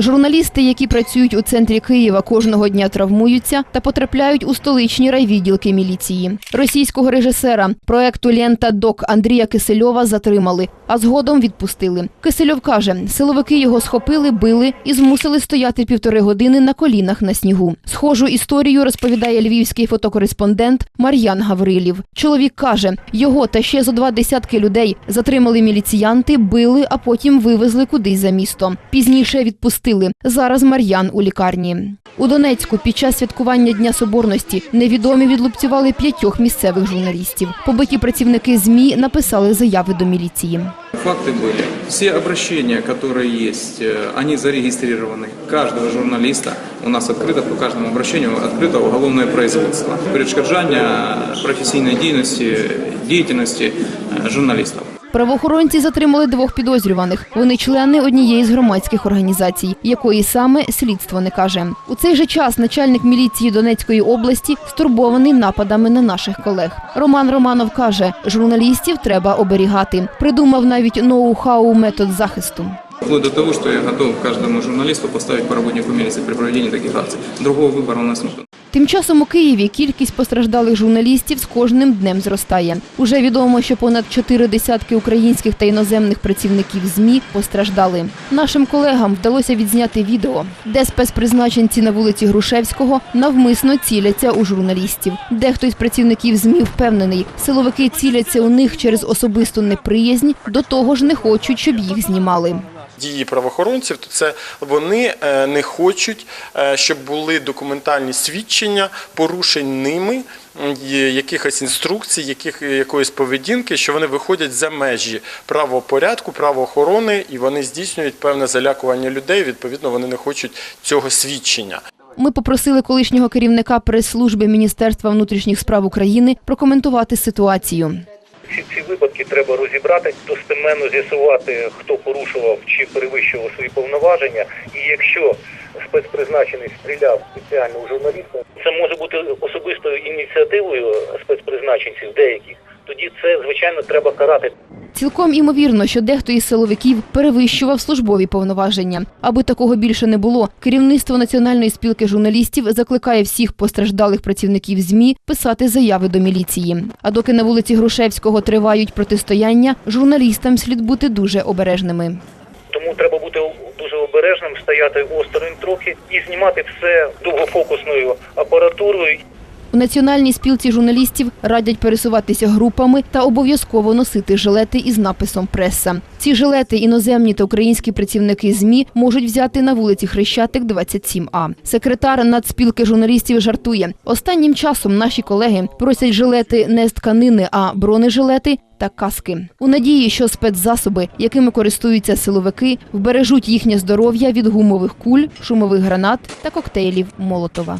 Журналісти, які працюють у центрі Києва, кожного дня травмуються та потрапляють у столичні райвідділки міліції. Російського режисера проекту Лента Док Андрія Кисельова затримали, а згодом відпустили. Кисельов каже, силовики його схопили, били і змусили стояти півтори години на колінах на снігу. Схожу історію розповідає львівський фотокореспондент Мар'ян Гаврилів. Чоловік каже, його та ще зо два десятки людей затримали міліціянти, били, а потім вивезли кудись за місто. Пізніше відпустили Зараз Мар'ян у лікарні. У Донецьку під час святкування Дня Соборності невідомі відлупцювали п'ятьох місцевих журналістів. Побиті працівники ЗМІ написали заяви до міліції. Факты были. Все обращения, которые есть, э, они зарегистрированы. Каждого журналиста у нас открыто, по каждому обращению открыто уголовное производство. Перешкоджання професійної діяльності, деятельности э, журналистов. Правоохоронці затримали двох підозрюваних. Вони члени однієї з громадських організацій, якої саме слідство не каже. У цей же час начальник міліції Донецької області стурбований нападами на наших колег. Роман Романов каже, журналістів треба оберігати. Придумав навіть ноу-хау метод захисту. Вплоть до того, что я готов каждому журналисту поставить по работнику милиции при проведении таких акций. Другого выбора у нас нет. Тим часом у Києві кількість постраждалих журналістів з кожним днем зростає. Уже відомо, що понад чотири десятки українських та іноземних працівників ЗМІ постраждали. Нашим колегам вдалося відзняти відео, де спецпризначенці на вулиці Грушевського навмисно ціляться у журналістів. Дехто із працівників ЗМІ впевнений, силовики ціляться у них через особисту неприязнь, до того ж не хочуть, щоб їх знімали. Дії правоохоронців, то це вони е, не хочуть, е, щоб були документальні свідчення порушень ними якихось інструкцій, яких якоїсь поведінки, що вони виходять за межі правопорядку, правоохорони, і вони здійснюють певне залякування людей. Відповідно, вони не хочуть цього свідчення. Ми попросили колишнього керівника прес-служби Міністерства внутрішніх справ України прокоментувати ситуацію. Всі ці випадки треба розібрати, достеменно з'ясувати, хто порушував чи перевищував свої повноваження. І якщо спецпризначений стріляв спеціально у журналіста, це може бути особистою ініціативою спецпризначенців деяких. Тоді це звичайно треба карати. Цілком імовірно, що дехто із силовиків перевищував службові повноваження. Аби такого більше не було, керівництво Національної спілки журналістів закликає всіх постраждалих працівників ЗМІ писати заяви до міліції. А доки на вулиці Грушевського тривають протистояння, журналістам слід бути дуже обережними. Тому треба бути дуже обережним, стояти осторонь трохи і знімати все довгофокусною апаратурою. У національній спілці журналістів радять пересуватися групами та обов'язково носити жилети із написом Преса. Ці жилети іноземні та українські працівники ЗМІ можуть взяти на вулиці Хрещатик 27А. Секретар нацспілки журналістів жартує. Останнім часом наші колеги просять жилети не з тканини, а бронежилети та каски. У надії, що спецзасоби, якими користуються силовики, вбережуть їхнє здоров'я від гумових куль, шумових гранат та коктейлів Молотова.